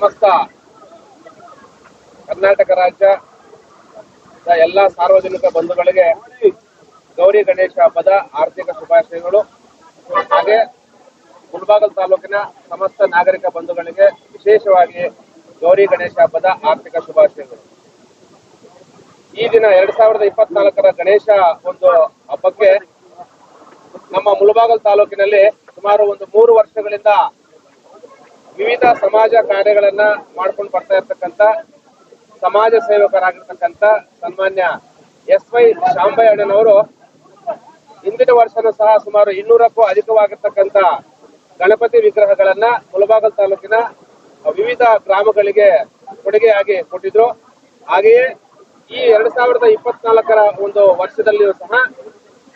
ಸಮಸ್ತ ಕರ್ನಾಟಕ ರಾಜ್ಯದ ಎಲ್ಲ ಸಾರ್ವಜನಿಕ ಬಂಧುಗಳಿಗೆ ಗೌರಿ ಗಣೇಶ ಹಬ್ಬದ ಆರ್ಥಿಕ ಶುಭಾಶಯಗಳು. ಹಾಗೆ ಮುಳಬಾಗಲ್ ತಾಲೂಕಿನ ಸಮಸ್ತ ನಾಗರಿಕ ಬಂಧುಗಳಿಗೆ ವಿಶೇಷವಾಗಿ ಗೌರಿ ಗಣೇಶ ಹಬ್ಬದ ಆರ್ಥಿಕ ಶುಭಾಶಯಗಳು. ಈ ದಿನ ಎರಡ್ ಸಾವಿರದ ಇಪ್ಪತ್ನಾಲ್ಕರ ಗಣೇಶ ಒಂದು ಹಬ್ಬಕ್ಕೆ ನಮ್ಮ ಮುಳಬಾಗಲ್ ತಾಲೂಕಿನಲ್ಲಿ ಸುಮಾರು ಒಂದು ಮೂರು ವರ್ಷಗಳಿಂದ ವಿವಿಧ ಸಮಾಜ ಕಾರ್ಯಗಳನ್ನ ಮಾಡ್ಕೊಂಡು ಬರ್ತಾ ಇರ್ತಕ್ಕಂಥ ಸಮಾಜ ಸೇವಕರಾಗಿರ್ತಕ್ಕಂಥ ಸನ್ಮಾನ್ಯ ಎಸ್ ವೈ ಶಾಂಬಯ್ಯಣ್ಣನವರು ಹಿಂದಿನ ವರ್ಷನೂ ಸಹ ಸುಮಾರು ಇನ್ನೂರಕ್ಕೂ ಅಧಿಕವಾಗಿರ್ತಕ್ಕಂಥ ಗಣಪತಿ ವಿಗ್ರಹಗಳನ್ನ ಮುಳಬಾಗಲ್ ತಾಲೂಕಿನ ವಿವಿಧ ಗ್ರಾಮಗಳಿಗೆ ಕೊಡುಗೆಯಾಗಿ ಕೊಟ್ಟಿದ್ರು. ಹಾಗೆಯೇ ಈ ಎರಡ್ ಸಾವಿರದ ಇಪ್ಪತ್ನಾಲ್ಕರ ಒಂದು ವರ್ಷದಲ್ಲಿಯೂ ಸಹ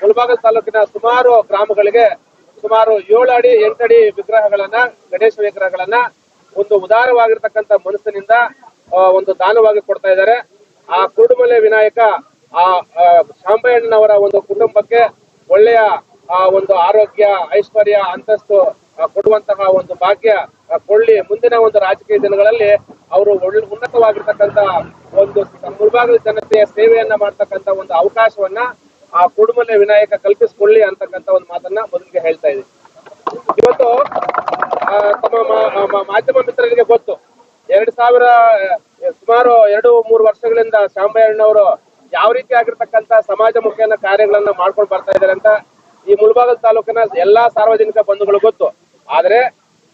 ಮುಳಬಾಗಲ್ ತಾಲೂಕಿನ ಸುಮಾರು ಗ್ರಾಮಗಳಿಗೆ ಸುಮಾರು ಏಳು ಅಡಿ ಎಂಟಡಿ ವಿಗ್ರಹಗಳನ್ನ, ಗಣೇಶ ವಿಗ್ರಹಗಳನ್ನ ಒಂದು ಉದಾರವಾಗಿರ್ತಕ್ಕಂಥ ಮನಸ್ಸಿನಿಂದ ಒಂದು ದಾನವಾಗಿ ಕೊಡ್ತಾ ಇದ್ದಾರೆ. ಆ ಕುರುಡುಮಲೆ ವಿನಾಯಕ, ಆ ಶಾಂಬಯಣ್ಣನವರ ಒಂದು ಕುಟುಂಬಕ್ಕೆ ಒಳ್ಳೆಯ, ಆ, ಒಂದು ಆರೋಗ್ಯ, ಐಶ್ವರ್ಯ, ಅಂತಸ್ತು ಕೊಡುವಂತಹ ಒಂದು ಭಾಗ್ಯ ಕೊಳ್ಳಿ ಮುಂದಿನ ಒಂದು ರಾಜಕೀಯ ದಿನಗಳಲ್ಲಿ ಅವರು ಒಳ್ಳೆ ಉನ್ನತವಾಗಿರ್ತಕ್ಕಂಥ ಒಂದು ಮುಳಬಾಗಲ ಜನತೆಯ ಸೇವೆಯನ್ನ ಮಾಡ್ತಕ್ಕಂಥ ಒಂದು ಅವಕಾಶವನ್ನ ಆ ಕುಡುಮಲೆ ವಿನಾಯಕ ಕಲ್ಪಿಸಿಕೊಳ್ಳಿ ಅಂತಕ್ಕಂಥ ಒಂದು ಮಾತನ್ನ ಮೊದಲಿಗೆ ಹೇಳ್ತಾ ಇದ್ದೀನಿ. ಇವತ್ತು ತಮ್ಮ ಮಾಧ್ಯಮ ಮಿತ್ರರಿಗೆ ಗೊತ್ತು. ಎರಡ್ ಸಾವಿರ ಸುಮಾರು ಎರಡು, ಮೂರು ವರ್ಷಗಳಿಂದ ಶಾಂಬಯ್ಯಣ್ಣವರು ಯಾವ ರೀತಿ ಆಗಿರ್ತಕ್ಕಂತ ಸಮಾಜ ಮುಖಿಯನ್ನ ಕಾರ್ಯಗಳನ್ನ ಮಾಡ್ಕೊಂಡು ಬರ್ತಾ ಇದ್ದಾರೆ ಅಂತ ಈ ಮುಳಬಾಗಲ್ ತಾಲೂಕಿನ ಎಲ್ಲಾ ಸಾರ್ವಜನಿಕ ಬಂಧುಗಳು ಗೊತ್ತು. ಆದ್ರೆ,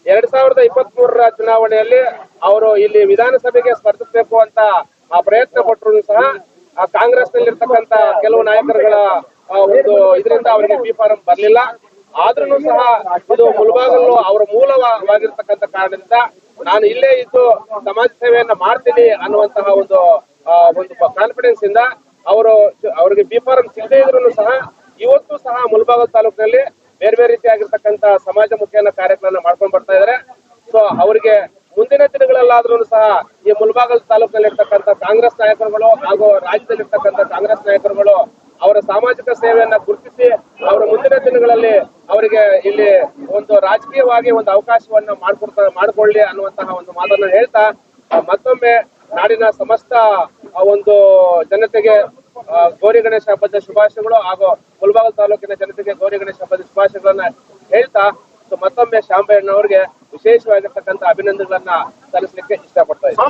ಎರಡ್ ಸಾವಿರದ ಇಪ್ಪತ್ತ್ ಮೂರರ ಚುನಾವಣೆಯಲ್ಲಿ ಅವರು ಇಲ್ಲಿ ವಿಧಾನಸಭೆಗೆ ಸ್ಪರ್ಧಿಸಬೇಕು ಅಂತ ಆ ಪ್ರಯತ್ನ ಪಟ್ಟರು ಸಹ ಕಾಂಗ್ರೆಸ್ ನಲ್ಲಿರ್ತಕ್ಕಂತ ಕೆಲವು ನಾಯಕರುಗಳ ಆ, ಒಂದು ಇದರಿಂದ ಅವರಿಗೆ ಬಿ ಫಾರಂ ಬರಲಿಲ್ಲ. ಆದ್ರೂ ಸಹ ಇದು ಮುಲ್ಬಾಗಲು ಅವರ ಮೂಲವಾಗಿರ್ತಕ್ಕಂಥ ಕಾರಣದಿಂದ ನಾನು ಇಲ್ಲೇ ಇದ್ದು ಸಮಾಜ ಸೇವೆಯನ್ನ ಮಾಡ್ತೀನಿ ಅನ್ನುವಂತಹ ಒಂದು ಆ, ಒಂದು ಕಾನ್ಫಿಡೆನ್ಸ್ ಇಂದ ಅವರು ಅವರಿಗೆ ಬಿ ಫಾರಂ ಸಿಗದೇ ಇದ್ರು ಸಹ ಇವತ್ತು ಸಹ ಮುಲ್ಬಾಗಲ್ ತಾಲೂಕಿನಲ್ಲಿ ಬೇರೆ ಬೇರೆ ರೀತಿಯಾಗಿರ್ತಕ್ಕಂಥ ಸಮಾಜ ಮುಖಿಯನ್ನ ಕಾರ್ಯಕ್ರಮ ಮಾಡ್ಕೊಂಡು ಬರ್ತಾ ಇದಾರೆ. ಸೊ ಅವರಿಗೆ ಮುಂದಿನ ದಿನಗಳಲ್ಲಾದ್ರೂ ಸಹ ಈ ಮುಲ್ಬಾಗಲ್ ತಾಲೂಕಿನಲ್ಲಿ ಇರ್ತಕ್ಕಂಥ ಕಾಂಗ್ರೆಸ್ ನಾಯಕರುಗಳು ಹಾಗೂ ರಾಜ್ಯದಲ್ಲಿರ್ತಕ್ಕಂಥ ಕಾಂಗ್ರೆಸ್ ನಾಯಕರುಗಳು ಅವರ ಸಾಮಾಜಿಕ ಸೇವೆಯನ್ನ ಗುರುತಿಸಿ ಅವರ ಮುಂದಿನ ದಿನಗಳಲ್ಲಿ ಅವರಿಗೆ ಇಲ್ಲಿ ಒಂದು ರಾಜಕೀಯವಾಗಿ ಒಂದು ಅವಕಾಶವನ್ನ ಮಾಡ್ಕೊಡ್ತಾ, ಮಾಡ್ಕೊಳ್ಳಿ ಅನ್ನುವಂತಹ ಒಂದು ಮಾತನ್ನ ಹೇಳ್ತಾ ಮತ್ತೊಮ್ಮೆ ನಾಡಿನ ಸಮಸ್ತ ಒಂದು ಜನತೆಗೆ ಗೌರಿ ಗಣೇಶ ಹಬ್ಬದ ಶುಭಾಶಯಗಳು ಹಾಗೂ ಮುಲ್ಬಾಗಲ್ ತಾಲೂಕಿನ ಜನತೆಗೆ ಗೌರಿ ಗಣೇಶ ಹಬ್ಬದ ಶುಭಾಶಯಗಳನ್ನ ಹೇಳ್ತಾ, ಮತ್ತೊಮ್ಮೆ ಶಾಂಬಯ್ಯಣ್ಣವರಿಗೆ ವಿಶೇಷವಾಗಿರ್ತಕ್ಕಂಥ ಅಭಿನಂದನೆಗಳನ್ನ ಸಲ್ಲಿಸಲಿಕ್ಕೆ ಇಷ್ಟಪಡ್ತಾ ಇದ್ದೀನಿ.